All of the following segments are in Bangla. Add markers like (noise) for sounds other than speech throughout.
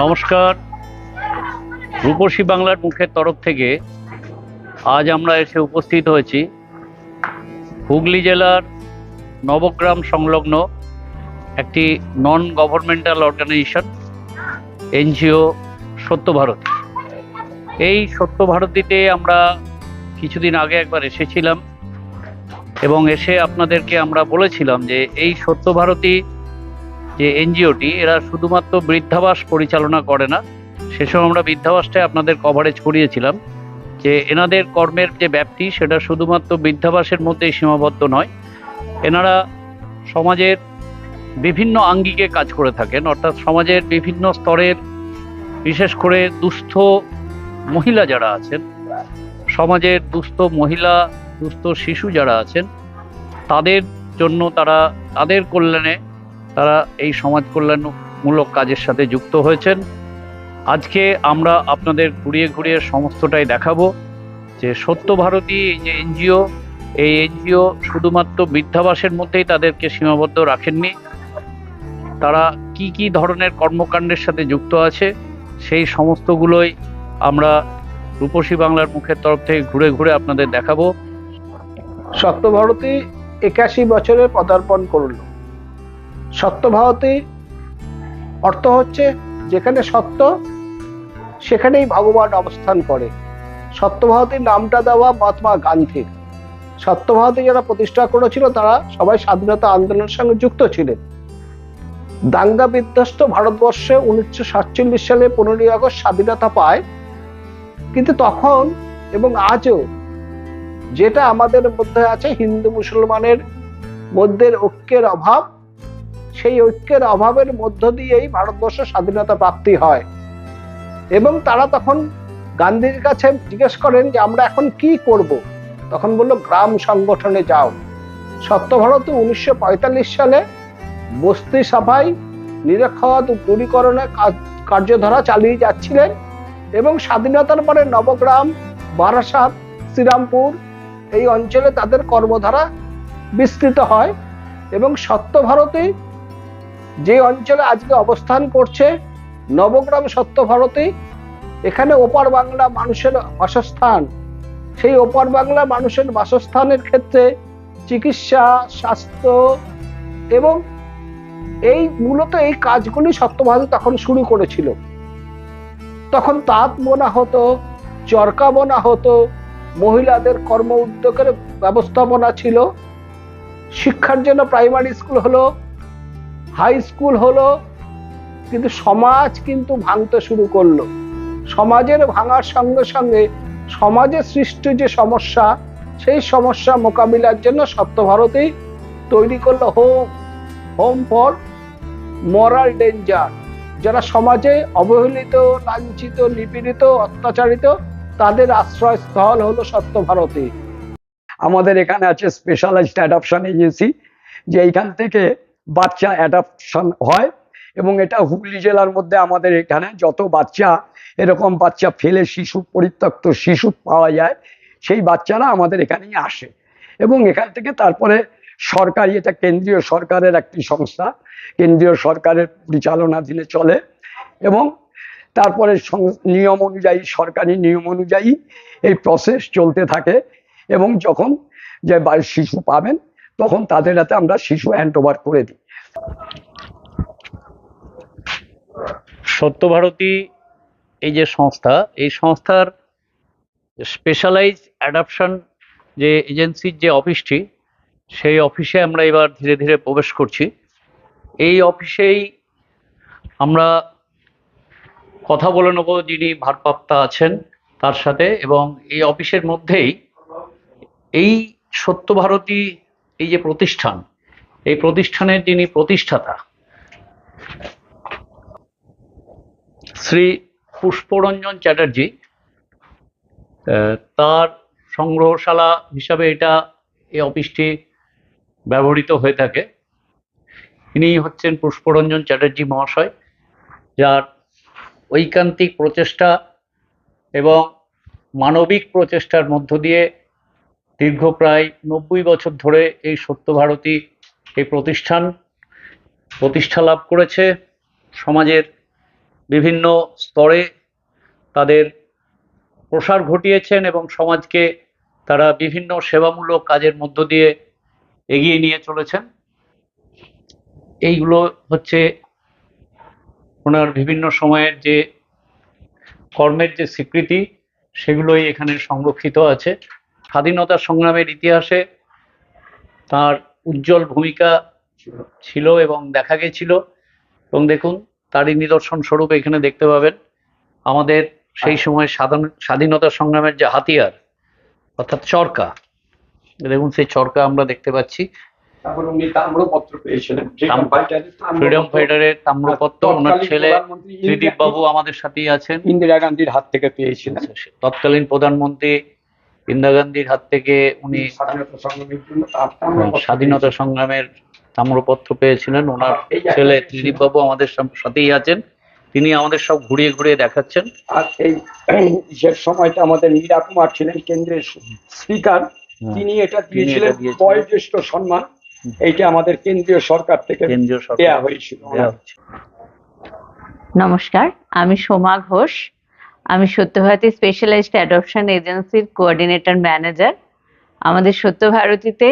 নমস্কার। রূপসী বাংলার মুখের তরফ থেকে আজ আমরা এসে উপস্থিত হয়েছি হুগলি জেলার নবগ্রাম সংলগ্ন একটি নন গভর্নমেন্টাল অর্গানাইজেশন এনজিও সত্য ভারতী। এই সত্য ভারতীতে আমরা কিছুদিন আগে একবার এসেছিলাম এবং এসে আপনাদেরকে আমরা বলেছিলাম যে এই সত্য ভারতী যে এনজিওটি, এরা শুধুমাত্র বৃদ্ধাবাস পরিচালনা করে না, সেসব আমরা বৃদ্ধাবাসটাই আপনাদের কভারেজ করিয়েছিলাম, যে এনাদের কর্মের যে ব্যাপ্তি, সেটা শুধুমাত্র বৃদ্ধাবাসের মধ্যেই সীমাবদ্ধ নয়, এনারা সমাজের বিভিন্ন আঙ্গিকে কাজ করে থাকেন, অর্থাৎ সমাজের বিভিন্ন স্তরের, বিশেষ করে দুস্থ মহিলা যারা আছেন, সমাজের দুস্থ মহিলা, দুস্থ শিশু যারা আছেন, তাদের জন্য তারা, তাদের কল্যাণে তারা এই সমাজ কল্যাণমূলক কাজের সাথে যুক্ত হয়েছেন। আজকে আমরা আপনাদের ঘুরিয়ে ঘুরিয়ে সমস্তটাই দেখাবো যে সত্য ভারতী এই যে এনজিও, এই এনজিও শুধুমাত্র বৃদ্ধাবাসের মধ্যেই তাদেরকে সীমাবদ্ধ রাখেননি। তারা কি কি ধরনের কর্মকাণ্ডের সাথে যুক্ত আছে, সেই সমস্তগুলোই আমরা রূপসী বাংলার মুখের তরফ থেকে ঘুরে ঘুরে আপনাদের দেখাবো। সত্যভারতী একাশি বছরে পদার্পণ করল। সত্যভারতী অর্থ হচ্ছে যেখানে সত্য, সেখানেই ভগবান অবস্থান করে। সত্যভারতীর নামটা দেওয়া মহাত্মা গান্ধীর। সত্যভারতী যারা প্রতিষ্ঠা করেছিল তারা সবাই স্বাধীনতা আন্দোলনের সঙ্গে যুক্ত ছিলেন। দাঙ্গা বিধ্বস্ত ভারতবর্ষে উনিশশো সাতচল্লিশ সালে পনেরোই আগস্ট স্বাধীনতা পায়। কিন্তু তখন এবং আজও যেটা আমাদের মধ্যে আছে হিন্দু মুসলমানের মধ্যে ঐক্যের অভাব সেই ঐক্যের অভাবের মধ্য দিয়েই ভারতবর্ষ স্বাধীনতা প্রাপ্তি হয়। এবং তারা তখন গান্ধীর কাছে জিজ্ঞেস করেন যে, আমরা এখন কি করব? তখন বলল, গ্রাম সংগঠনে যাও। সত্যভারত উনিশশো পঁয়তাল্লিশ সালে বস্তি সভায় নিরক্ষরতা দূরীকরণের কার্যধারা চালিয়ে যাচ্ছিলেন এবং স্বাধীনতার পরে নবগ্রাম, বারাসাত, শ্রীরামপুর এই অঞ্চলে তাদের কর্মধারা বিস্তৃত হয় এবং সত্য ভারতে যে অঞ্চলে আজকে অবস্থান করছে, নবগ্রাম সত্য ভারতে, এখানে ওপার বাংলা মানুষের বাসস্থান। সেই ওপার বাংলা মানুষের বাসস্থানের ক্ষেত্রে চিকিৎসা, স্বাস্থ্য এবং এই মূলত এই কাজগুলি সত্যভারতী তখন শুরু করেছিল। তখন তাঁত বোনা হতো, চরকা বোনা হতো, মহিলাদের কর্ম উদ্যোগের ব্যবস্থাপনা ছিল। শিক্ষার জন্য প্রাইমারি স্কুল হলো হাই স্কুল হলো, কিন্তু সমাজ কিন্তু ভাঙতে শুরু করল। সমাজের ভাঙার সঙ্গে সঙ্গে সমাজে সৃষ্ট যে সমস্যা, সেই সমস্যা মোকাবিলার জন্য সত্যভারতী তৈরি করল home home for moral danger যারা সমাজে অবহেলিত, লাঞ্ছিত, নিপীড়িত, অত্যাচারিত, তাদের আশ্রয়স্থল হলো সত্য ভারতী। আমাদের এখানে আছে স্পেশালাইজড অ্যাডপশন এজেন্সি যে এইখান থেকে বাচ্চা অ্যাডাপশন হয় এবং এটা হুগলি জেলার মধ্যে আমাদের এখানে যত বাচ্চা এরকম বাচ্চা ফেলে শিশু, পরিত্যক্ত শিশু পাওয়া যায়, সেই বাচ্চারা আমাদের এখানেই আসে। এবং এখান থেকে তারপরে সরকারি, এটা কেন্দ্রীয় সরকারের একটি সংস্থা, কেন্দ্রীয় সরকারের পরিচালনাধীনে চলে এবং তারপরে নিয়ম অনুযায়ী, সরকারি নিয়ম অনুযায়ী এই প্রসেস চলতে থাকে এবং যখন যে শিশু পাবেন তখন তাদের হাতে আমরা শিশু হ্যান্ড ওভার করে দিই। সত্যভারতী এই যে সংস্থা, এই সংস্থার স্পেশালাইজ অ্যাডাপশন যে এজেন্সির যে অফিসটি সেই অফিসে আমরা এবার ধীরে ধীরে প্রবেশ করছি। এই অফিসেই আমরা কথা বলে নেব যিনি ভারপ্রাপ্তা আছেন তার সাথে এবং এই অফিসের মধ্যেই এই সত্যভারতী এই যে প্রতিষ্ঠান, এই প্রতিষ্ঠানের যিনি প্রতিষ্ঠাতা, শ্রী পুষ্পরঞ্জন চ্যাটার্জি তার সংগ্রহশালা হিসাবে এটা এই অফিসটি ব্যবহৃত হয়ে থাকে। ইনি হচ্ছেন পুষ্পরঞ্জন চ্যাটার্জি মহাশয়, যার ঐকান্তিক প্রচেষ্টা এবং মানবিক প্রচেষ্টার মধ্য দিয়ে দীর্ঘ প্রায় নব্বই বছর ধরে এই সত্যভারতী এই প্রতিষ্ঠান প্রতিষ্ঠা লাভ করেছে। সমাজের বিভিন্ন স্তরে তাদের প্রসার ঘটিয়েছেন এবং সমাজকে তারা বিভিন্ন সেবামূলক কাজের মধ্য দিয়ে এগিয়ে নিয়ে চলেছেন। এইগুলো হচ্ছে ওনার বিভিন্ন সময়ের যে কর্মের যে স্বীকৃতি, সেগুলোই এখানে সংরক্ষিত আছে। স্বাধীনতা সংগ্রামের ইতিহাসে তার উজ্জ্বল ভূমিকা ছিল এবং দেখা গেছিল। এবং দেখুন তারই নিদর্শন স্বরূপ এখানে দেখতে পাবেন। আমাদের সেই সময় সাধারণ স্বাধীনতা সংগ্রামের যে হাতিয়ার অর্থাৎ চরকা দেখুন সেই চরকা আমরা দেখতে পাচ্ছি। তারপর উনি তাম্রপত্র পেয়েছিলেন ফ্রিডম ফাইটারের তাম্রপত্র। ওনার ছেলে ত্রিদীপ বাবু আমাদের সাথেই আছেন। ইন্দিরা গান্ধীর হাত থেকে পেয়েছিলেন। তৎকালীন প্রধানমন্ত্রী ইন্দিরা গান্ধীর হাত থেকে উনি স্বাধীনতা সংগ্রামের জন্য তাম্রপত্র স্বাধীনতা সংগ্রামের তাম্রপত্র পেয়েছিলেন। ওনার ছেলে ত্রিদীপ বাবু আমাদের সাথেই আছেন। তিনি আমাদের সব ঘুরিয়ে ঘুরিয়ে দেখাচ্ছেন। আর এই ইসের সময়টা আমাদের মীরা কুমার ছিলেন কেন্দ্রের স্পিকার। তিনি এটা দিয়েছিলেন। বয়োজ্যেষ্ঠ সম্মান। এইটা আমাদের কেন্দ্রীয় সরকার থেকে কেন্দ্রীয় সরকার হয়েছিল। হচ্ছে। নমস্কার আমি সোমা ঘোষ। আমি সত্যভারতী স্পেশালাইজড অ্যাডপশন এজেন্সির কোঅর্ডিনেটর ম্যানেজার আমাদের সত্যভারতীতে,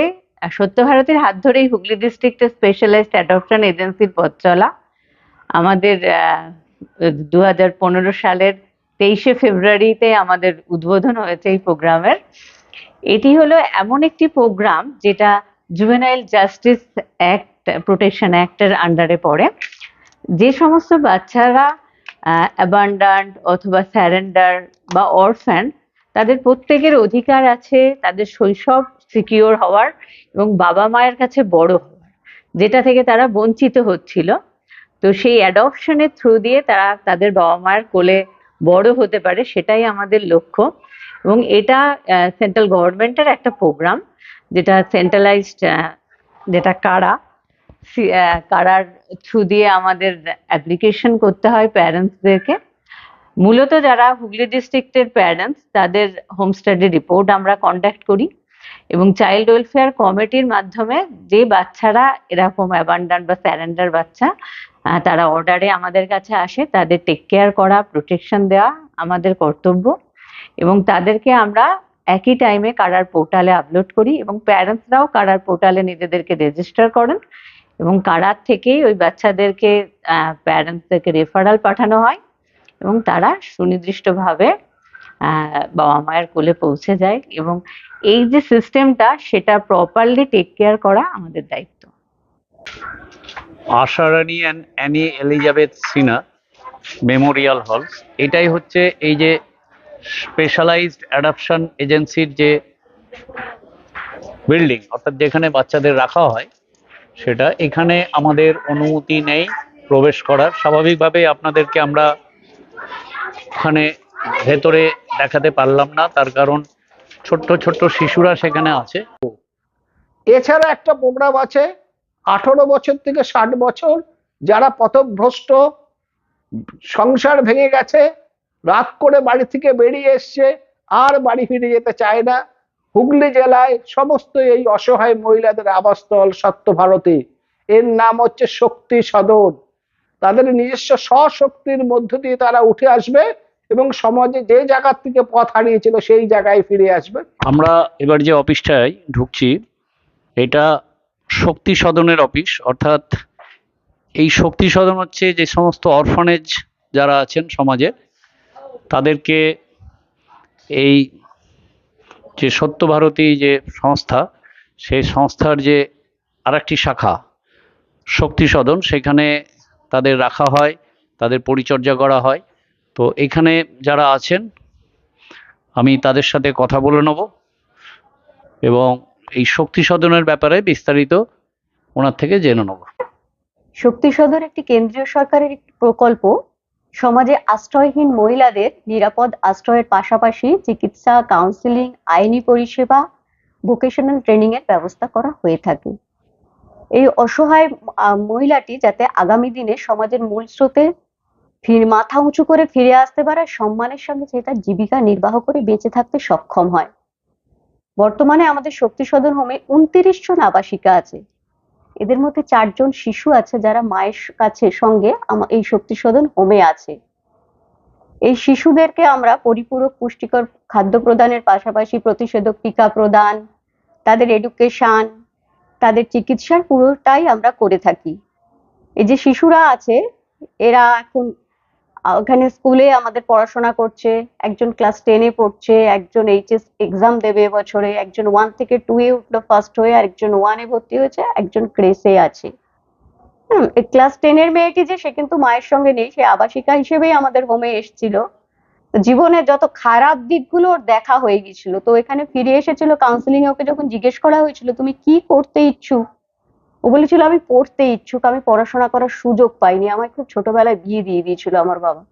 সত্যভারতীর হাত ধরেই হুগলি ডিস্ট্রিক্টে স্পেশালাইজড অ্যাডপশন এজেন্সির পথ চলা। আমাদের দু হাজার পনেরো সালের তেইশে ফেব্রুয়ারিতে আমাদের উদ্বোধন হয়েছে এই প্রোগ্রামের। এটি হলো এমন একটি প্রোগ্রাম যেটা জুভেনাইল জাস্টিস অ্যাক্ট প্রোটেকশন অ্যাক্টের আন্ডারে পড়ে। যে সমস্ত বাচ্চারা অ্যাবান্ডান্ট অথবা স্যারেন্ডার বা অরফ্যান তাদের প্রত্যেকের অধিকার আছে, তাদের শৈশব সিকিওর হওয়ার এবং বাবা মায়ের কাছে বড় হওয়ার, যেটা থেকে তারা বঞ্চিত হচ্ছিল। তো সেই অ্যাডপশনের থ্রু দিয়ে তারা তাদের বাবা মায়ের কোলে বড় হতে পারে, সেটাই আমাদের লক্ষ্য। এবং এটা সেন্ট্রাল গভর্নমেন্টের একটা প্রোগ্রাম যেটা সেন্ট্রালাইজড যেটা কারা কারার থ্রু দিয়ে আমাদের অ্যাপ্লিকেশন করতে হয় প্যারেন্টসদেরকে মূলত যারা হুগলি ডিস্ট্রিক্টের প্যারেন্টস তাদের হোম স্টাডি রিপোর্ট আমরা কন্ট্যাক্ট করি এবং চাইল্ড ওয়েলফেয়ার কমিটির মাধ্যমে যে বাচ্চারা এরকম অ্যাবান্ডান্ট বা স্যারেন্ডার বাচ্চা তারা অর্ডারে আমাদের কাছে আসে, তাদের টেক কেয়ার করা প্রোটেকশন দেওয়া আমাদের কর্তব্য এবং তাদেরকে আমরা একই টাইমে কারার পোর্টালে আপলোড করি এবং প্যারেন্টসরাও কারার পোর্টালে নিজেদেরকে রেজিস্টার করেন এবং কারার থেকেই ওই বাচ্চাদেরকে প্যারেন্টসদেরকে রেফারাল পাঠানো হয় এবং তারা সুনির্দিষ্টভাবে বাবা মায়ের কোলে পৌঁছে যায় এবং এই যে সিস্টেমটা সেটা প্রপারলি টেক কেয়ার করা আমাদের দায়িত্ব। Asha Rani and Annie Elizabeth Sina memorial hall এটাই হচ্ছে এই যে স্পেশালাইজড অ্যাডাপশন এজেন্সির যে বিল্ডিং অর্থাৎ যেখানে বাচ্চাদের রাখা হয় সেটা এখানে আমাদের অনুমতি নেই প্রবেশ করার। স্বাভাবিকভাবে আপনাদেরকে আমরা ওখানে ভেতরে দেখাতে পারলাম না, তার কারণ ছোট্ট ছোট্ট শিশুরা সেখানে আছে। এছাড়া একটা প্রোগ্রাম আছে, আঠারো বছর থেকে ষাট বছর, যারা পথভ্রষ্ট, সংসার ভেঙে গেছে, রাগ করে বাড়ি থেকে বেরিয়ে এসছে, আর বাড়ি ফিরে যেতে চায় না। হুগলি জেলায় সমস্ত এই অসহায় মহিলাদের আবাসস্থল সত্য ভারতী এর নাম হচ্ছে শক্তি সদন। তাদের নিজস্ব স্বশক্তির মধ্য দিয়ে তারা উঠে আসবে এবং সমাজে যে জায়গার থেকে পথ হারিয়েছিল সেই জায়গায় ফিরে আসবে। আমরা এবার যে অফিসটায় ঢুকছি, এটা শক্তি সদনের অফিস। অর্থাৎ এই শক্তি সদন হচ্ছে যে সমস্ত অরফানেজ যারা আছেন সমাজে, তাদেরকে এই যে সত্যভারতী যে সংস্থা, সেই সংস্থার যে আরেকটি শাখা, শক্তি সদন, সেখানে তাদের রাখা হয়, তাদের পরিচর্যা করা হয়। তো এখানে যারা আছেন, আমি তাদের সাথে কথা বলে নেব এবং এই শক্তি সদনের ব্যাপারে বিস্তারিত ওনার থেকে জেনে নেব। শক্তি সদন একটি কেন্দ্রীয় সরকারের একটি প্রকল্প। সমাজে আশ্রয়হীন মহিলাদের নিরাপদ আশ্রয়ের পাশাপাশি চিকিৎসা কাউন্সিলিং আইনি পরিষেবা ভোকেশনাল ট্রেনিং এর ব্যবস্থা করা হয়ে থাকে। এই অসহায় মহিলাটি যাতে আগামী দিনে সমাজের মূল স্রোতে মাথা উঁচু করে ফিরে আসতে পারে, সম্মানের সঙ্গে সে তার জীবিকা নির্বাহ করে বেঁচে থাকতে সক্ষম হয়। বর্তমানে আমাদের শক্তি সদন হোমে উনত্রিশ জন আবাসিকা আছে। এদের মধ্যে চারজন শিশু আছে যারা মায়ের কাছে সঙ্গে এই শক্তি সদন হোমে আছে। এই শিশুদেরকে আমরা পরিপূরক, পুষ্টিকর খাদ্য প্রদানের পাশাপাশি প্রতিষেধক টিকা প্রদান, তাদের এডুকেশন তাদের চিকিৎসার পুরোটাই আমরা করে থাকি। এই যে শিশুরা আছে, এরা এখন ওখানে স্কুলে আমাদের পড়াশোনা করছে, একজন ক্লাস টেনে পড়ছে, একজন এইচএস এক্সাম দেবে বছরে, একজন ওয়ান থেকে টু এ উঠল ফার্স্ট হয়ে আর একজন ওয়ানে ভর্তি হয়েছে, একজন ক্রেসে আছে। ক্লাস টেনের মেয়েটি যে, সে কিন্তু মায়ের সঙ্গে নেই, সে আবাসিকা হিসেবেই আমাদের হোমে এসেছিল। তো জীবনের যত খারাপ দিকগুলো ওর দেখা হয়ে গেছিল তো এখানে ফিরে এসেছিল কাউন্সিলিং ওকে যখন জিজ্ঞেস করা হয়েছিল, তুমি কি করতে ইচ্ছুক? ও বলেছিল, আমি পড়তে ইচ্ছুক, আমি পড়াশোনা করার সুযোগ পাইনি। আমার খুব ছোটবেলায় বিয়ে দিয়ে দিয়েছিল আমার বাবা।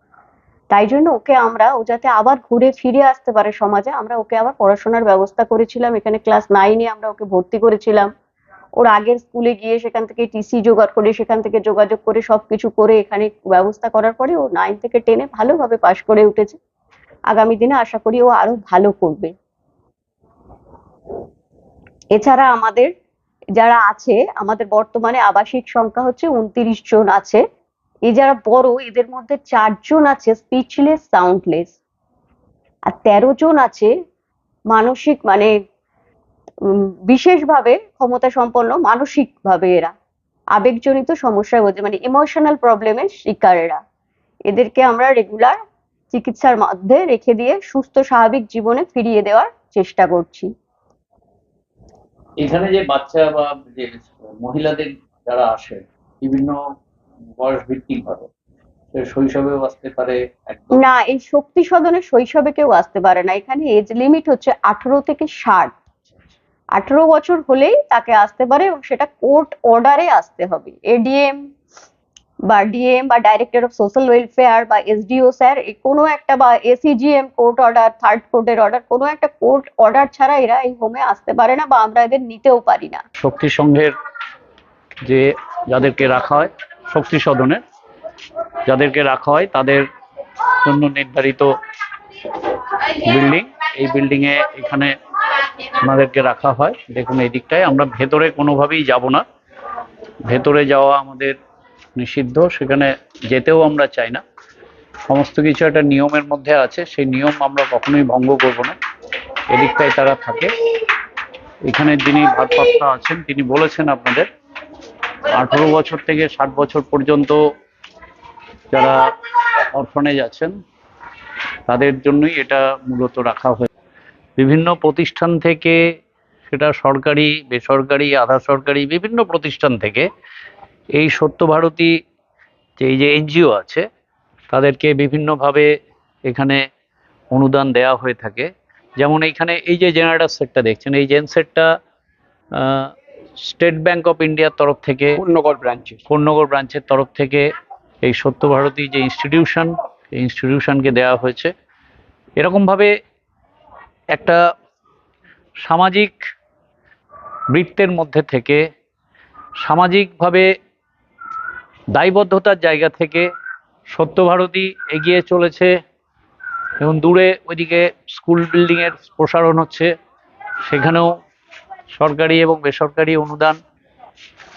তাই জন্য ওকে আমরা, ও যাতে আবার ঘুরে ফিরে আসতে পারে সমাজে, আমরা ওকে আবার পড়াশোনার ব্যবস্থা করেছিলাম। এখানে ক্লাস নাইনে আমরা ওকে ভর্তি করেছিলাম। ওর আগের স্কুলে গিয়ে সেখান থেকে টিসি জোগাড় করে, সেখান থেকে যোগাযোগ করে, সবকিছু করে এখানে ব্যবস্থা করার পরে ও নাইন থেকে টেনে ভালোভাবে পাশ করে উঠেছে। আগামী দিনে আশা করি ও আরও ভালো করবে। এছাড়া আমাদের যারা আছে, আমাদের বর্তমানে আবাসিক সংখ্যা হচ্ছে উনত্রিশ জন আছে। এই যারা বড়, এদের মধ্যে চারজন আছে স্পিচলেস সাউন্ডলেস আর তেরো জন আছে মানসিক মানে বিশেষভাবে ক্ষমতা সম্পন্ন মানসিক ভাবে এরা। আবেগজনিত সমস্যায় হচ্ছে মানে ইমোশনাল প্রবলেমের শিকার এরা। এদেরকে আমরা রেগুলার চিকিৎসার মধ্যে রেখে দিয়ে সুস্থ, স্বাভাবিক জীবনে ফিরিয়ে দেওয়ার চেষ্টা করছি। এখানে যে বাচ্চা বা যে মহিলাদের যারা আসে, বিভিন্ন বয়স ভিত্তিক ভাবে শৈশবেও আসতে পারে না, এই শক্তি সদনে শৈশবে কেউ আসতে পারে না। এখানে এজ লিমিট হচ্ছে আঠারো থেকে ষাট। আঠারো বছর হলেই তাকে আসতে পারে এবং সেটা কোর্ট অর্ডারে আসতে হবে। এডিএম বা ডিএম বা ডাইরেক্টর অফ সোশ্যাল ওয়েলফেয়ার বা এসডিও স্যার কোনো একটা বা এসিজিএম কোর্ট অর্ডার থার্ড কোর্টের অর্ডার কোনো একটা কোর্ট অর্ডার ছাড়া এরা এই হোমে আসতে পারে না বা আমরা এদের নিতেও পারি না। শক্তি সংঘের যে যাদেরকে রাখা হয়, শক্তি সদনে যাদেরকে রাখা হয়, তাদের জন্য নির্ধারিত বিল্ডিং এই বিল্ডিং এ এখানে ওনাদেরকে রাখা হয়। দেখুন, এই দিকটায় আমরা ভেতরে কোনোভাবেই যাব না। ভেতরে যাওয়া আমাদের নিষিদ্ধ, সেখানে যেতেও আমরা চাই না। সমস্ত কিছু একটা নিয়মের মধ্যে আছে, সেই নিয়ম আমরা কখনোই ভঙ্গ করব না। এদিকটায় তারা থাকে। এখানে যিনি ভারপ্রাপ্ত আছেন, তিনি বলেছেন আপনাদের, আঠারো বছর থেকে ষাট বছর পর্যন্ত যারা অরফানেজ আছেন, তাদের জন্যই এটা মূলত রাখা হয় বিভিন্ন প্রতিষ্ঠান থেকে সেটা সরকারি, বেসরকারি, আধা সরকারি, বিভিন্ন প্রতিষ্ঠান থেকে এই সত্যভারতী যে এই যে এনজিও আছে তাদেরকে বিভিন্নভাবে এখানে অনুদান দেওয়া হয়ে থাকে। যেমন এইখানে এই যে জেনারেটার সেটটা দেখছেন এই জেন সেটটা স্টেট ব্যাংক অফ ইন্ডিয়ার তরফ থেকে পূর্ণগর ব্রাঞ্চে কোন্নগর ব্রাঞ্চের তরফ থেকে এই সত্যভারতী যে ইনস্টিটিউশন এই ইনস্টিটিউশনকে দেওয়া হয়েছে। এরকমভাবে একটা সামাজিক বৃত্তের মধ্যে থেকে সামাজিকভাবে দায়বদ্ধতার জায়গা থেকে সত্যভারতী এগিয়ে চলেছে এবং দূরে ওইদিকে স্কুল বিল্ডিংয়ের প্রসারণ হচ্ছে। সেখানেও সরকারি এবং বেসরকারি অনুদান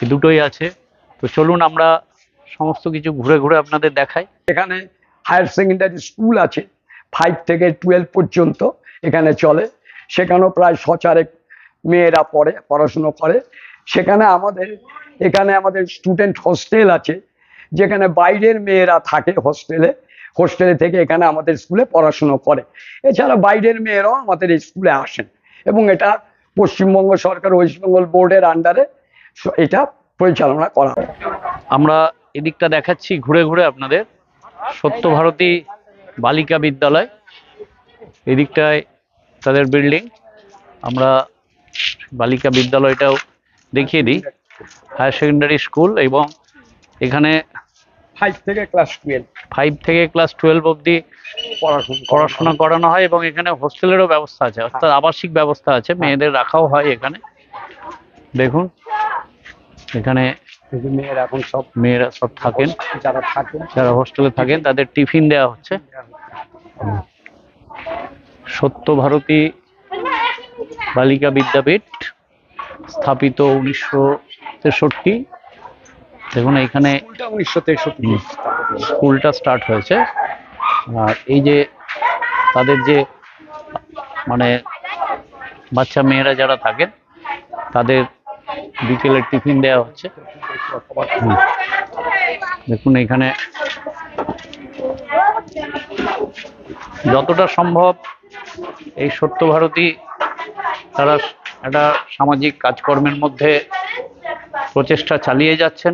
দুটোই আছে। তো চলুন আমরা সমস্ত কিছু ঘুরে ঘুরে আপনাদের দেখাই। এখানে হায়ার সেকেন্ডারি স্কুল আছে ফাইভ থেকে টুয়েলভ পর্যন্ত এখানে চলে। সেখানেও প্রায় সচারেক মেয়েরা পড়ে, পড়াশুনো করে। সেখানে আমাদের এখানে আমাদের স্টুডেন্ট হোস্টেল আছে, যেখানে বাইরের মেয়েরা থাকে হোস্টেলে হোস্টেলে থেকে এখানে আমাদের স্কুলে পড়াশুনো করে। এছাড়া বাইরের মেয়েরাও আমাদের এই স্কুলে আসেন। এবং এটা পশ্চিমবঙ্গ সরকার ওয়েস্ট বেঙ্গল বোর্ডের আন্ডারে এটা পরিচালনা করা আমরা এদিকটা দেখাচ্ছি ঘুরে ঘুরে আপনাদের। সত্যভারতী বালিকা বিদ্যালয়। এদিকটায় তাদের বিল্ডিং আমরা বালিকা বিদ্যালয়টাও দেখিয়ে দিই। হায়ার সেকেন্ডারি স্কুল এবং এখানে ফাইভ থেকে ক্লাস টুয়েলভ ফাইভ থেকে ক্লাস টুয়েলভ অবধি পড়াশোনা করানো হয় এবং এখানে হোস্টেলেরও ব্যবস্থা আছে অর্থাৎ আবাসিক ব্যবস্থা আছে মেয়েদের রাখাও হয় এখানে। দেখুন এখানে মেয়েরা এখন সব মেয়েরা সব থাকেন। যারা থাকেন। যারা হোস্টেলে থাকেন তাদের টিফিন দেওয়া হচ্ছে। সত্যভারতী বালিকা বিদ্যাপীঠ স্থাপিত উনিশশো তেষট্টি। দেখুন এখানে স্কুলটা উনিশশো তেষট্টি। স্কুলটা স্টার্ট হয়েছে। আর এই যে তাদের যে মানে বাচ্চা মেয়েরা যারা থাকেন তাদের বিকেলের টিফিন দেওয়া হচ্ছে। দেখুন এখানে যতটা সম্ভব এই সত্যভারতী তারা একটা সামাজিক কাজকর্মের মধ্যে প্রচেষ্টা চালিয়ে যাচ্ছেন।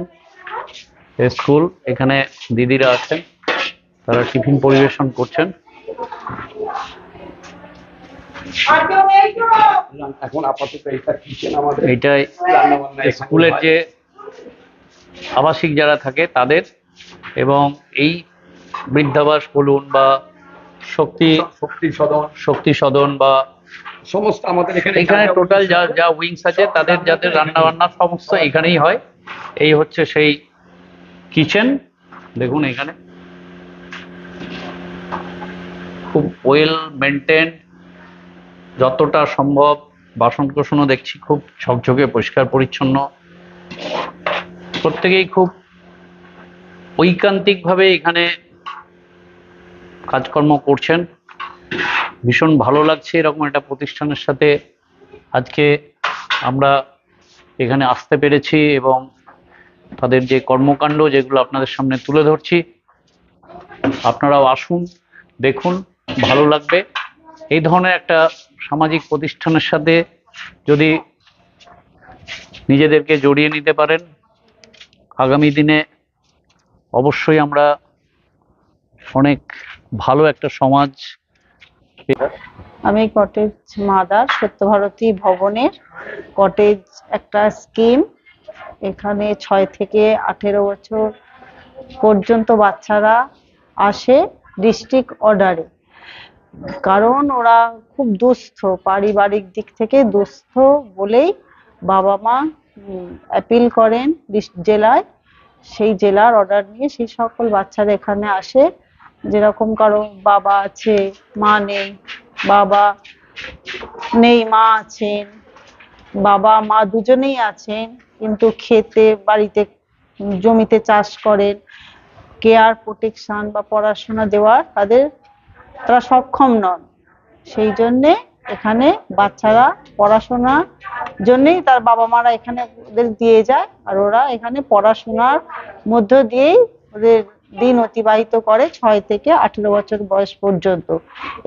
স্কুল এখানে দিদিরা আছেন তারা টিফিন পরিবেশন করছেন। এখন আপাতত এটা কিচেন আমাদের। এইটাই স্কুলের যে আবাসিক যারা থাকে তাদের এবং এই বৃদ্ধাবাস বলুন বা শক্তি শক্তি সদন। শক্তি সদন বা সমস্ত আমাদের এখানে এখানে টোটাল যা যা উইংস আছে তাদের যাদের রান্না বান্না সমস্ত এখানেই হয়। এই হচ্ছে সেই কিচেন দেখুন এখানে। খুব ওয়েল মেনটেন যতটা সম্ভব বাসন কোসনও দেখছি খুব ঝকঝকে পরিষ্কার পরিচ্ছন্ন। প্রত্যেকেই খুব ঐকান্তিকভাবে এখানে কাজকর্ম করছেন। ভীষণ ভালো লাগছে এরকম একটা প্রতিষ্ঠানের সাথে। আজকে আমরা এখানে আসতে পেরেছি এবং তাদের যে কর্মকাণ্ড যেগুলো আপনাদের সামনে তুলে ধরছি, আপনারাও আসুন, দেখুন, ভালো লাগবে। এই ধরনের একটা সামাজিক প্রতিষ্ঠানের সাথে যদি নিজেদেরকে জড়িয়ে নিতে পারেন, আগামী দিনে অবশ্যই আমরা অনেক ভালো একটা সমাজ আমি কটেজ মাদার সত্যভারতী ভবনের কটেজ একটা স্কিম এখানে ছয় থেকে আঠেরো বছর পর্যন্ত বাচ্চারা আসে ডিস্ট্রিক্ট অর্ডারে কারণ ওরা খুব দুস্থ, পারিবারিক দিক থেকে দুস্থ বলেই বাবা মা অ্যাপিল করেন জেলায়। সেই জেলার অর্ডার নিয়ে সেই সকল বাচ্চারা এখানে আসে। যেরকম কারও বাবা আছে, মা নেই, বাবা নেই, মা আছেন, বাবা, মা দুজনেই আছেন, কিন্তু খেতে, বাড়িতে, জমিতে চাষ করেন কেয়ার প্রোটেকশন বা পড়াশোনা দেওয়ার তাদের, তারা সক্ষম নন। সেই জন্যে এখানে বাচ্চারা পড়াশোনার জন্যেই তার বাবা মারা এখানে ওদের দিয়ে যায়, আর ওরা এখানে পড়াশোনার মধ্য দিয়েই ওদের দিন অতিবাহিত করে ছয় থেকে আঠেরো বছর বয়স পর্যন্ত।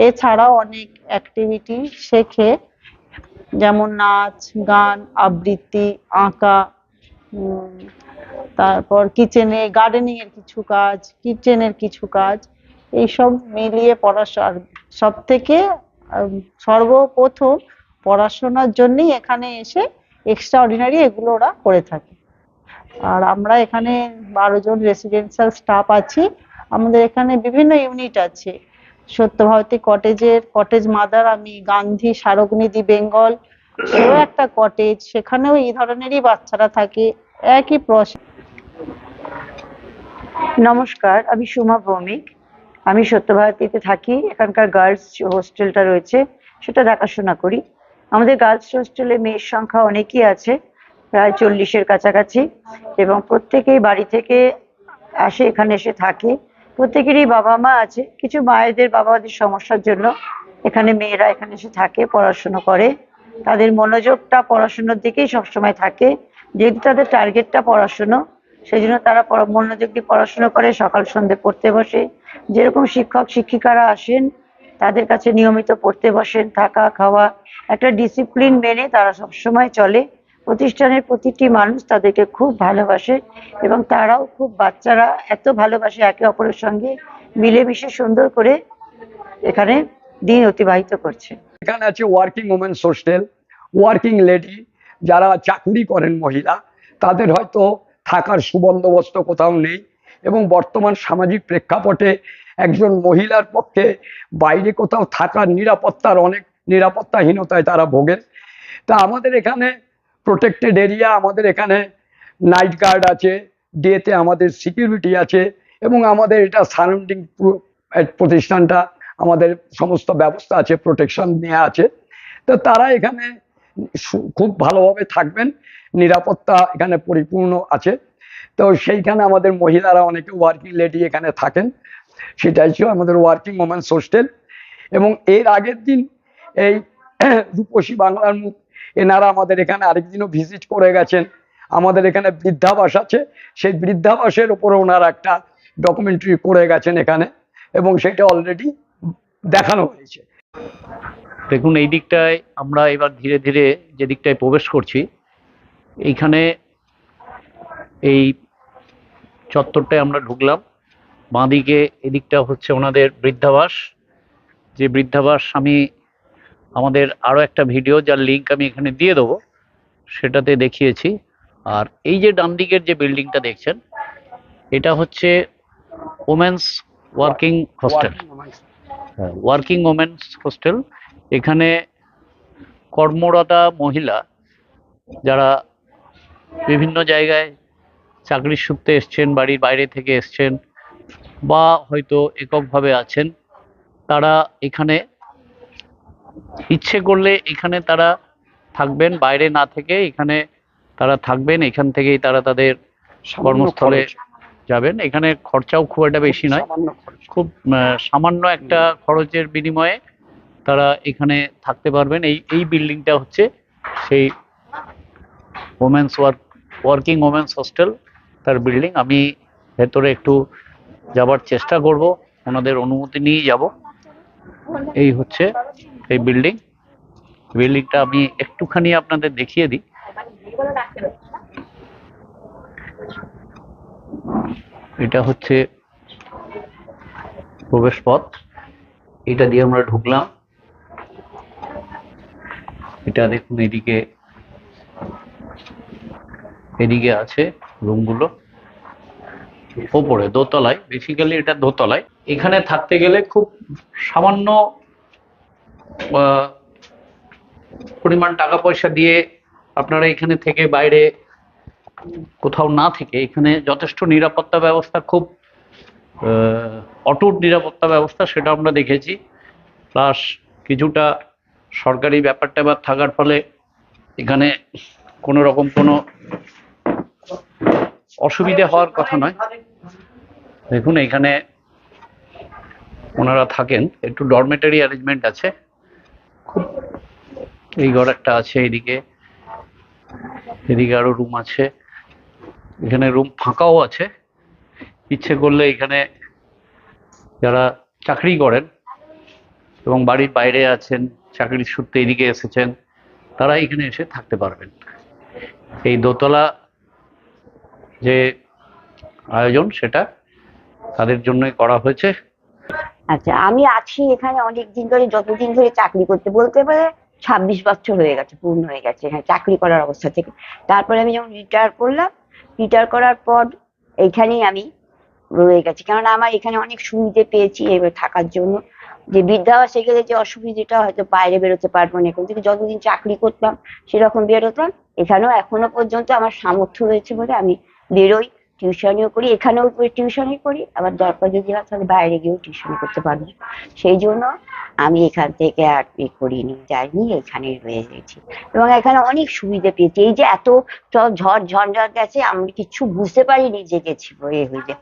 এছাড়াও অনেক অ্যাক্টিভিটি শেখে, যেমন নাচ, গান, আবৃত্তি, আঁকা তারপর কিচেনে গার্ডেনিং এর কিছু কাজ কিচেনের কিছু কাজ, এইসব মিলিয়ে পড়াশোনার সব থেকে সর্বপ্রথম পড়াশোনার জন্যই এখানে এসে এক্সট্রা অর্ডিনারি এগুলো ওরা করে থাকে। আর আমরা এখানে বারো জন রেসিডেন্সিয়াল স্টাফ আছি। আমাদের এখানে বিভিন্ন ইউনিট আছে। সত্যভারতী কটেজের কটেজ মাদার আমি, গান্ধী স্মারকনিধি বেঙ্গল, সেও একটা কটেজ। সেখানেও এই ধরনেরই বাচ্চারা থাকে, একই প্রসেস নমস্কার, আমি সুমা ভৌমিক। আমি সত্যভারতীতে থাকি। এখানকার গার্লস হোস্টেলটা রয়েছে, সেটা দেখাশোনা করি। আমাদের গার্লস হোস্টেলে মেয়ের সংখ্যা অনেকই আছে। প্রায় চল্লিশের কাছাকাছি এবং প্রত্যেকেই বাড়ি থেকে আসে, এখানে এসে থাকে। প্রত্যেকেরই বাবা মা আছে, কিছু মায়েদের বাবাদের সমস্যার জন্য এখানে মেয়েরা এখানে এসে থাকে, পড়াশুনো করে। তাদের মনোযোগটা পড়াশুনোর দিকেই সবসময় থাকে। যেহেতু তাদের টার্গেটটা পড়াশুনো সেই জন্য তারা মনোযোগ দিয়ে পড়াশোনা করে, সকাল সন্ধ্যে পড়তে বসে। যেরকম শিক্ষক, শিক্ষিকারা আসেন, তাদের কাছে নিয়মিত পড়তে বসেন, থাকা, খাওয়া, একটা ডিসিপ্লিন মেনে তারা সবসময় চলে। প্রতিষ্ঠানের প্রতিটি মানুষ তাদেরকে খুব ভালোবাসে এবং তারাও খুব বাচ্চারা এত ভালোবাসে একে অপরের সঙ্গে মিলেমিশে সুন্দর করে এখানে দিন অতিবাহিত করছে। এখানে আছে working women's hostel working lady যারা চাকুরি করেন মহিলা, তাদের হয়তো থাকার সুবন্দোবস্ত কোথাও নেই এবং বর্তমান সামাজিক প্রেক্ষাপটে একজন মহিলার পক্ষে বাইরে কোথাও থাকার নিরাপত্তার অনেক নিরাপত্তাহীনতায় তারা ভোগেন। তা আমাদের এখানে প্রোটেক্টেড এরিয়া আমাদের এখানে নাইট গার্ড আছে ডেতে আমাদের সিকিউরিটি আছে এবং আমাদের এটা সারাউন্ডিং প্রতিষ্ঠানটা আমাদের সমস্ত ব্যবস্থা আছে প্রোটেকশন নেওয়া আছে। তো তারা এখানে খুব ভালোভাবে থাকবেন, নিরাপত্তা এখানে পরিপূর্ণ আছে। তো সেইখানে আমাদের মহিলারা অনেকে ওয়ার্কিং লেডি এখানে থাকেন, সেটাই ছিল আমাদের ওয়ার্কিং ওমেন্স হোস্টেল এবং এর আগের দিন এই (clears throat) রূপসী বাংলার মুখ এনারা আমাদের এখানে আরেকদিনও ভিজিট করে গেছেন। আমাদের এখানে বৃদ্ধাবাস আছে। সেই বৃদ্ধাবাসের ওপরে ওনারা একটা ডকুমেন্টারি করে গেছেন এখানে এবং সেটা অলরেডি দেখানো হয়েছে। দেখুন, এই দিকটায় আমরা এবার ধীরে ধীরে যে দিকটায় প্রবেশ করছি, এইখানে এই চত্বরটায় আমরা ঢুকলাম। বাঁদিকে এদিকটা হচ্ছে ওনাদের বৃদ্ধাবাস। যে বৃদ্ধাবাস আমি আমাদের আরও একটা ভিডিও যার লিঙ্ক আমি এখানে দিয়ে দেবো সেটাতে দেখিয়েছি। আর এই যে ডান দিকের যে বিল্ডিংটা দেখছেন এটা হচ্ছে women's working hostel working women's hostel এখানে কর্মরতা মহিলা যারা বিভিন্ন জায়গায় চাকরির সূত্রে এসছেন বাড়ির বাইরে থেকে এসছেন বা হয়তো এককভাবে আছেন তারা এখানে ইচ্ছে করলে এখানে তারা থাকবেন বাইরে না থেকে এখানে তারা থাকবেন এখান থেকেই তারা তাদের কর্মস্থলে যাবেন। এখানে খরচাও খুব একটা বেশি নয়। খুব সামান্য একটা খরচের বিনিময়ে তারা এখানে থাকতে পারবেন। এই এই বিল্ডিংটা হচ্ছে সেই women's work working women's hostel তার বিল্ডিং। আমি ভেতরে একটু যাবার চেষ্টা করব। ওনাদের অনুমতি নিয়ে যাব। এই হচ্ছে এই বিল্ডিং বিল্ডিংটা আমি একটুখানি আপনাদের দেখিয়ে দিই। এটা হচ্ছে প্রবেশ পথ এটা দিয়ে আমরা ঢুকলাম। এটা দেখুন এদিকে এদিকে আছে রুমগুলো। ওপরে দোতলায় বেসিক্যালি এটা দোতলায়। এখানে থাকতে গেলে খুব সামান্য পরিমাণ টাকা পয়সা দিয়ে আপনারা এখানে থেকে বাইরে কোথাও না থেকে এখানে যথেষ্ট নিরাপত্তা ব্যবস্থা, খুব অটুট নিরাপত্তা ব্যবস্থা সেটা আমরা দেখেছি। প্লাস কিছুটা সরকারি ব্যাপারটা ট্যাপার থাকার ফলে এখানে কোনো রকম কোনো অসুবিধে হওয়ার কথা নয়। দেখুন, এখানে ওনারা থাকেন, একটু ডরমেটারি অ্যারেঞ্জমেন্ট আছে। এই ঘর একটা আছে এদিকে। এদিকে আরও রুম আছে। এখানে রুম ফাঁকাও আছে। ইচ্ছে করলে এখানে যারা চাকরি করেন এবং বাড়ির বাইরে আছেন, চাকরির সূত্রে এদিকে এসেছেন, তারা এখানে এসে থাকতে পারবেন। এই দোতলা যে আয়োজন সেটা তাদের জন্যই করা হয়েছে। আচ্ছা আমি আছি এখানে অনেক দিন ধরে, যতদিন ধরে চাকরি করতে বলতে পারে ছাব্বিশ বছর হয়ে গেছে, পূর্ণ হয়ে গেছে, এখানে চাকরি করার অবস্থা থেকে। তারপরে আমি যখন রিটায়ার করলাম রিটায়ার করার পর এইখানেই আমি রয়ে গেছি। কেননা আমার এখানে অনেক সুবিধে পেয়েছি এবার থাকার জন্য। যে বৃদ্ধাবাসে গেলে যে অসুবিধেটা হয়তো বাইরে বেরোতে পারব না। এখন থেকে যতদিন চাকরি করতাম, সেরকম বেরোতাম, এখানেও এখনও পর্যন্ত আমার সামর্থ্য রয়েছে বলে আমি বেরোই। টিউশনিও করি, এখানেও টিউশনই করি। আবার দরকার যদি হয়, তাহলে বাইরে গিয়েও টিউশন করতে পারব। সেই জন্য আমি এখান থেকে আর এ করিনি যাইনি এখানে রয়ে গেছি। এবং এখানে অনেক সুবিধা পেয়েছি। এই যে এত ঝড় ঝঞ্ঝাট গেছে আমি কিছু বুঝতে পারিনি যে গেছি এ হয়ে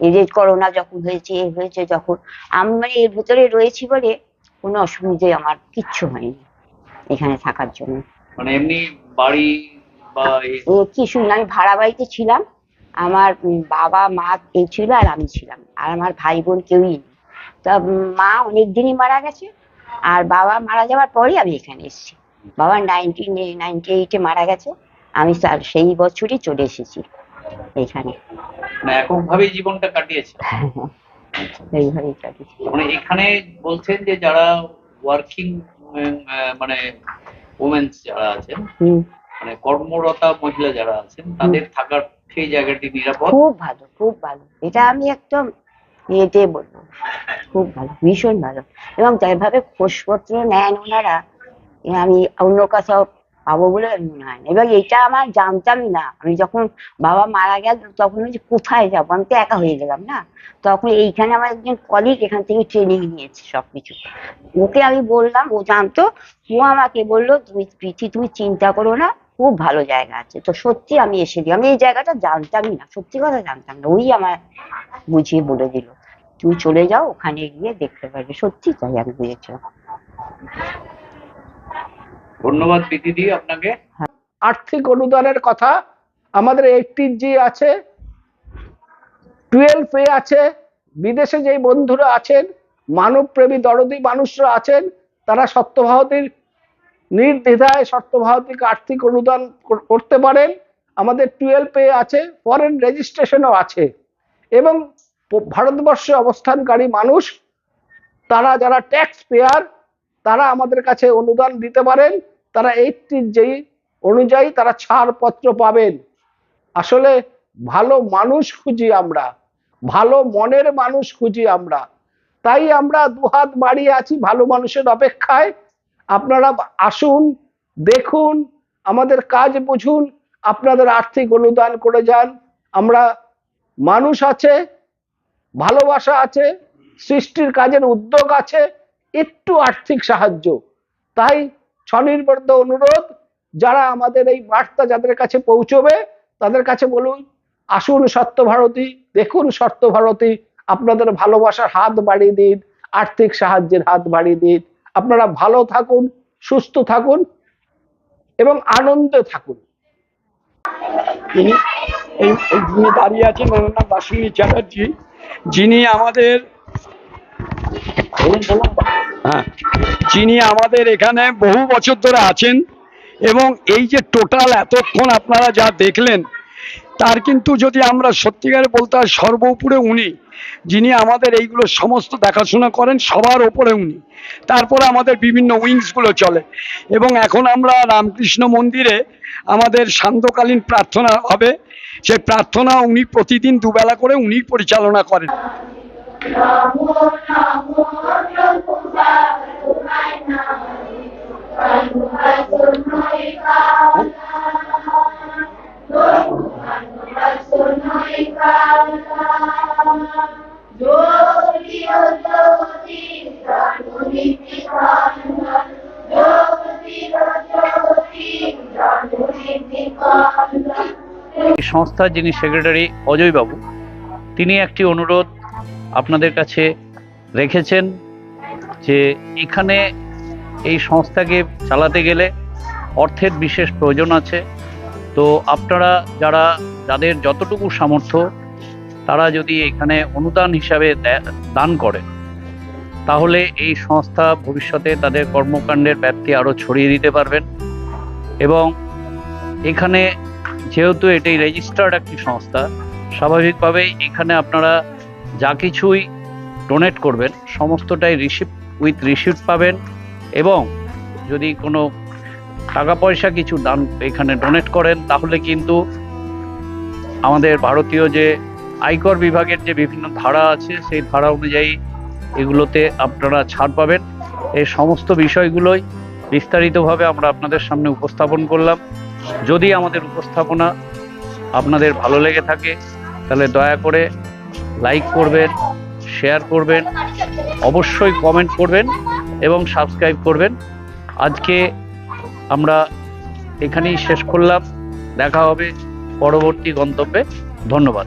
এই যে করোনা যখন হয়েছে এ হয়েছে যখন আমি মানে এর ভিতরে রয়েছি বলে কোনো অসুবিধে আমার কিচ্ছু হয়নি এখানে থাকার জন্য। মানে এমনি বাড়ি বা ও না আমি ভাড়া বাড়িতে ছিলাম। আমার বাবা মা এই ছিল আর আমি ছিলাম। আর আমার ভাই বোন কেউই নেই তা মা অনেক দিনই মারা গেছে আর বাবা মারা যাওয়ার পরেই আমি এখানে এসেছি। বাবা নাইনটিন নাইনটি এইটে মারা গেছে আমি তার সেই বছরই চলে এসেছি এখানে। মানে এককভাবেই জীবনটা কাটিয়েছে। (laughs) এইভাবেই কাটিয়েছি। মানে এখানে বলছেন যে যারা ওয়ার্কিং মানে ওমেন্স যারা আছেন মানে কর্মরতা মহিলা যারা আছেন তাদের থাকার সেই জায়গাটি নিরাপদ? খুব ভালো খুব ভালো। এটা আমি একদম ইয়েতে বলব খুব ভালো, ভীষণ ভালো। এবং যেভাবে খোঁজপত্র নেন ওনারা আমি অন্য কোথাও পাবো বলে মনে হয় না। এবং এটা আমার জানতামই না। আমি যখন বাবা মারা গেল, তখন আমি কোথায় যাব? আমি তো একা হয়ে গেলাম না? তখন এইখানে আমার একজন কলিগ এখান থেকে ট্রেনিং নিয়েছে সবকিছু। ওকে আমি বললাম, ও জানতো? ও আমাকে বলল, তুমি প্রীতি তুমি চিন্তা করো না, খুব ভালো জায়গা আছে। তো সত্যি আমি এসে দিই আমি এই জায়গাটা জানতামই না, সত্যি কথা জানতাম না। ওই আমার বুঝিয়ে বলে দিল। তুই চলে যাও ওখানে গিয়ে দেখতে পারবি সত্যি তাই আমি বুঝেছিলাম ধন্যবাদ দিদি আপনাকে। আর্থিক অনুদানের কথা আমাদের এইটিন জি আছে টুয়েলভ এ আছে বিদেশে যে বন্ধুরা আছেন মানবপ্রেমী দরদি মানুষরা আছেন তারা সত্যভারতীর নির্দ্বিধায় সত্যভারতীকে আর্থিক অনুদান করতে পারেন। আমাদের টুয়েলভ এ আছে ফরেন রেজিস্ট্রেশনও আছে। এবং ভারতবর্ষে অবস্থানকারী মানুষ, তারা যারা ট্যাক্স পেয়ার তারা আমাদের কাছে অনুদান দিতে পারেন, তারা এইটির যেই অনুযায়ী তারা ছাড়পত্র পাবেন। আসলে ভালো মানুষ খুঁজি আমরা, ভালো মনের মানুষ খুঁজি আমরা। তাই আমরা দুহাত বাড়িয়ে আছি ভালো মানুষের অপেক্ষায়। আপনারা আসুন, দেখুন, আমাদের কাজ বুঝুন, আপনাদের আর্থিক অনুদান করে যান। আমরা মানুষ আছে ভালোবাসা আছে, সৃষ্টির কাজের উদ্যোগ আছে, একটু আর্থিক সাহায্য। তাই স্বনির্বদ্ধ অনুরোধ, যারা আমাদের এই বার্তা যাদের কাছে পৌঁছবে, তাদের কাছে বলুন, আসুন সত্যভারতী দেখুন সত্যভারতী আপনাদের ভালোবাসার হাত বাড়িয়ে দিন, আর্থিক সাহায্যের হাত বাড়িয়ে দিন। আপনারা ভালো থাকুন, সুস্থ থাকুন, এবং আনন্দে থাকুন। তিনি এই যিনি দাঁড়িয়ে আছেন, ওনার নাম বাসিনী চ্যাটার্জি। যিনি আমাদের। হ্যাঁ যিনি আমাদের এখানে বহু বছর ধরে আছেন এবং এই যে টোটাল এতক্ষণ আপনারা যা দেখলেন, তার কিন্তু যদি আমরা সত্যিকারে বলতে হয় সর্বোপরে উনি, যিনি আমাদের এইগুলো সমস্ত দেখাশোনা করেন, সবার ওপরে উনি তারপরে আমাদের বিভিন্ন উইংসগুলো চলে এবং এখন আমরা রামকৃষ্ণ মন্দিরে আমাদের সান্ধ্যকালীন প্রার্থনা হবে সেই প্রার্থনা উনি প্রতিদিন দুবেলা করে উনি পরিচালনা করেন। সংস্থার যিনি সেক্রেটারি অজয় বাবু তিনি একটি অনুরোধ আপনাদের কাছে রেখেছেন যে এখানে এই সংস্থাকে চালাতে গেলে অর্থের বিশেষ প্রয়োজন আছে। তো আপনারা যারা, যাদের যতটুকু সামর্থ্য, তারা যদি এখানে অনুদান হিসাবে দান করেন, তাহলে এই সংস্থা ভবিষ্যতে তাদের কর্মকাণ্ডের ব্যাপ্তি আরও ছড়িয়ে দিতে পারবেন। এবং এখানে যেহেতু এটাই রেজিস্টার্ড একটি সংস্থা, স্বাভাবিকভাবেই এখানে আপনারা যা কিছুই ডোনেট করবেন, সমস্তটাই রিসিপ্ট উইথ রিসিপ্ট পাবেন এবং যদি কোনো টাকা পয়সা কিছু দান এখানে ডোনেট করেন, তাহলে কিন্তু আমাদের ভারতীয় যে আয়কর বিভাগের যে বিভিন্ন ধারা আছে, সেই ধারা অনুযায়ী এগুলোতে আপনারা ছাড় পাবেন। এই সমস্ত বিষয়গুলোই বিস্তারিতভাবে আমরা আপনাদের সামনে উপস্থাপন করলাম। যদি আমাদের উপস্থাপনা আপনাদের ভালো লেগে থাকে, তাহলে দয়া করে লাইক করবেন শেয়ার করবেন, অবশ্যই কমেন্ট করবেন এবং সাবস্ক্রাইব করবেন। আজকে আমরা এখানেই শেষ করলাম। দেখা হবে পরবর্তী গন্তব্যে। ধন্যবাদ।